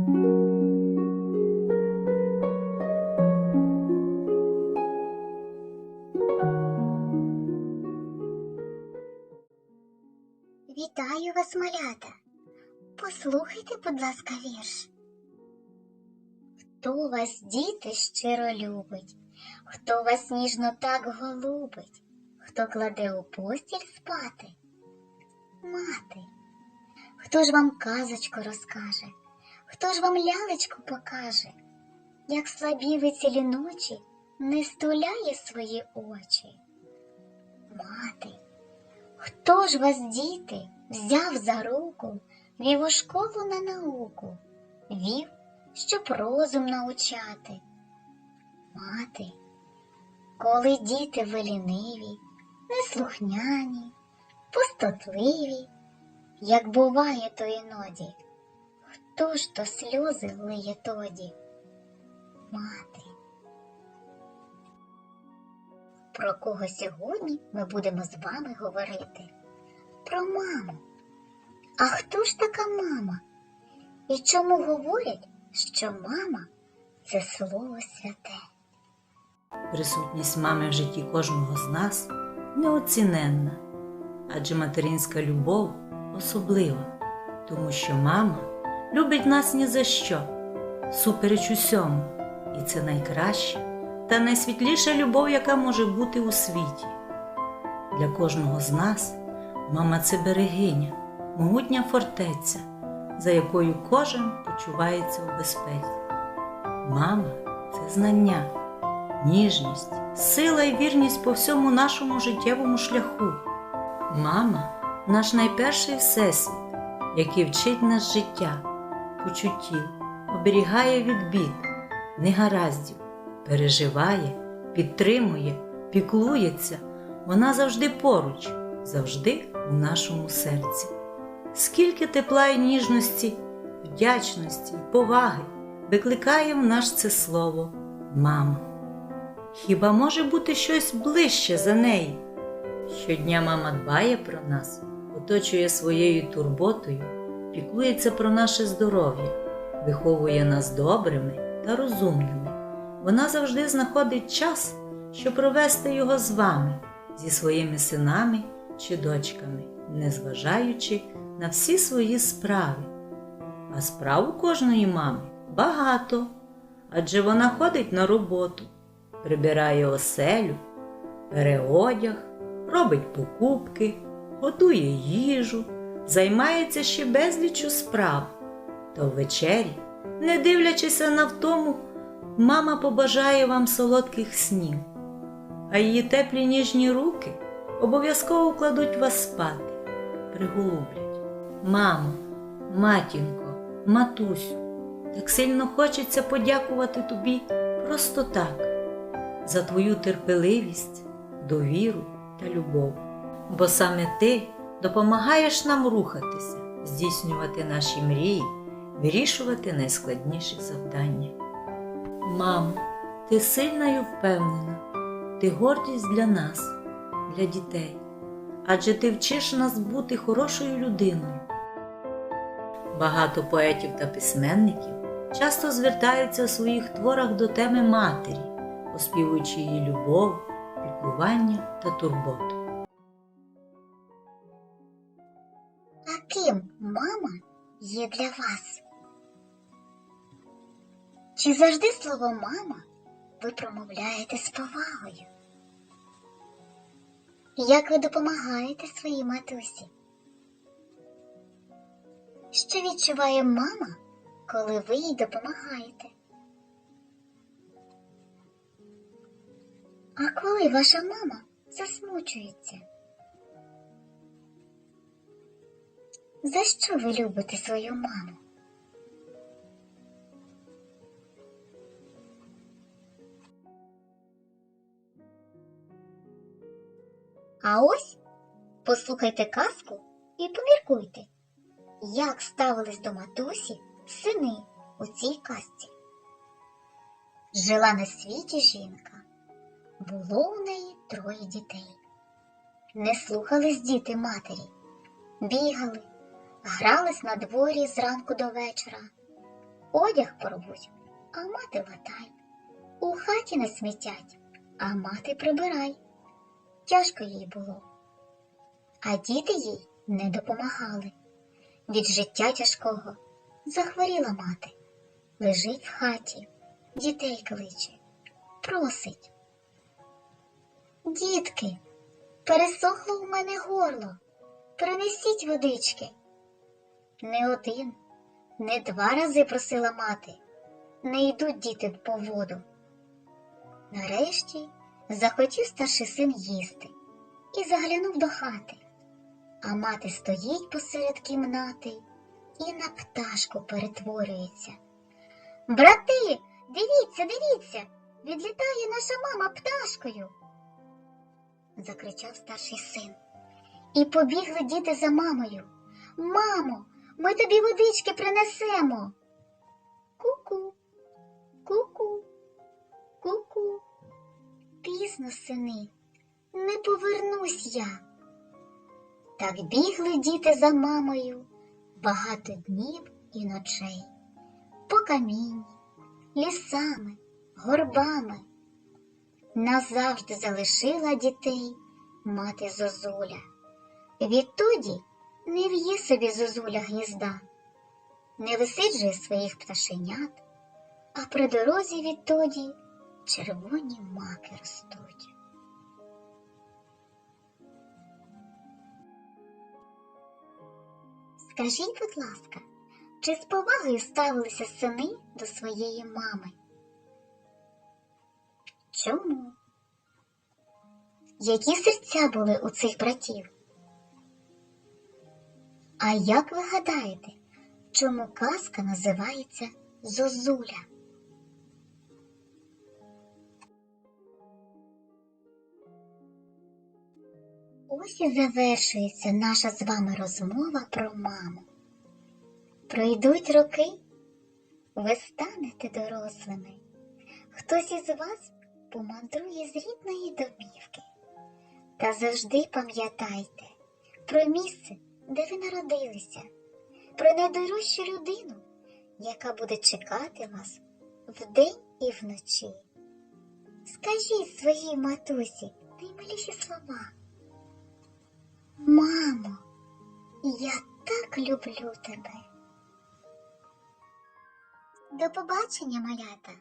Вітаю вас, малята. Послухайте, будь ласка, вірш. Хто вас, діти, щиро любить, хто вас ніжно так голубить, хто кладе у постіль спати? Мати. Хто ж вам казочку розкаже, хто ж вам лялечку покаже, як слабі ви цілі ночі не стуляє свої очі? Мати. Хто ж вас, діти, взяв за руку, вів у школу на науку, вів, щоб розум научати? Мати, коли діти ви ліниві, неслухняні, пустотливі, як буває то іноді, хто ж то сльози лиє тоді? Мати. Про кого сьогодні ми будемо з вами говорити? Про маму. А хто ж така мама? І чому говорять, що мама це слово святе? Присутність мами в житті кожного з нас неоціненна, адже материнська любов особлива, тому що мама любить нас ні за що, супереч усьому, і це найкраща та найсвітліша любов, яка може бути у світі. Для кожного з нас мама це берегиня, могутня фортеця, за якою кожен почувається у безпеці. Мама це знання ніжність, сила і вірність по всьому нашому життєвому шляху. Мама наш найперший всесвіт, який вчить нас життя, почуттів, оберігає від бід, негараздів, переживає, підтримує, піклується. Вона завжди поруч, завжди у нашому серці. Скільки тепла і ніжності, вдячності і поваги викликає в наш це слово мама. Хіба може бути щось ближче за неї? Щодня мама дбає про нас, оточує своєю турботою, піклується про наше здоров'я, виховує нас добрими та розумними. Вона завжди знаходить час, щоб провести його з вами, зі своїми синами чи дочками, незважаючи на всі свої справи. А справ у кожної мами багато, адже вона ходить на роботу прибирає оселю, бере одяг, робить покупки, готує їжу, займається ще безліччю справ. Та ввечері, не дивлячись на втому, мама побажає вам солодких снів, а її теплі ніжні руки обов'язково кладуть вас спати, приголублять. Мамо, матінко, матусю, так сильно хочеться подякувати тобі просто так за твою терпеливість, довіру та любов. Бо саме ти допомагаєш нам рухатися, здійснювати наші мрії, вирішувати найскладніші завдання. Мамо, ти сильна і впевнена, ти гордість для нас, для дітей, адже ти вчиш нас бути хорошою людиною. Багато поетів та письменників часто звертаються у своїх творах до теми матері оспівуючи її любов, піклування та турботу. А ким мама є для вас? Чи завжди слово мама ви промовляєте з повагою? Як ви допомагаєте своїй матусі? Що відчуває мама, коли ви їй допомагаєте? А коли ваша мама засмучується? За що ви любите свою маму? А ось послухайте казку і поміркуйте, як ставились до матусі сини у цій казці. Жила на світі жінка. Було у неї троє дітей. Не слухались діти матері, бігали, грались на дворі зранку до вечора. одяг порвуть, а мати латай. У хаті не смітять, а мати прибирай. Тяжко їй було, а діти їй не допомагали. Від життя тяжкого захворіла мати, лежить в хаті, дітей кличе, просить. Дітки, пересохло у мене горло, принесіть водички. Не один, не два рази просила мати, не йдуть діти по воду. Нарешті захотів старший син їсти і заглянув до хати. А мати стоїть посеред кімнати і на пташку перетворюється. Брати, дивіться, дивіться, відлітає наша мама пташкою. закричав старший син. І побігли діти за мамою. Мамо, ми тобі водички принесемо. Ку-ку, ку-ку, ку-ку. Пізно, сини, не повернусь я. Так бігли діти за мамою багато днів і ночей, по камінь, лісами, горбами. Назавжди залишила дітей мати Зозуля. Відтоді не в'є собі Зозуля гнізда, не висиджує своїх пташенят, а при дорозі відтоді червоні маки ростуть. Скажіть, будь ласка, чи з повагою ставилися сини до своєї мами? Чому? Які серця були у цих братів? А як ви гадаєте, чому казка називається Зозуля? Ось і завершується наша з вами розмова про маму. Пройдуть роки, ви станете дорослими. Хтось із вас помандрує з рідної домівки. Та завжди пам'ятайте про місце, де ви народилися, про найдорожчу людину, яка буде чекати вас вдень і вночі. Скажіть своїй матусі наймиліші слова. Мамо, я так люблю тебе. До побачення, малята,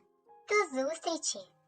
до зустрічі!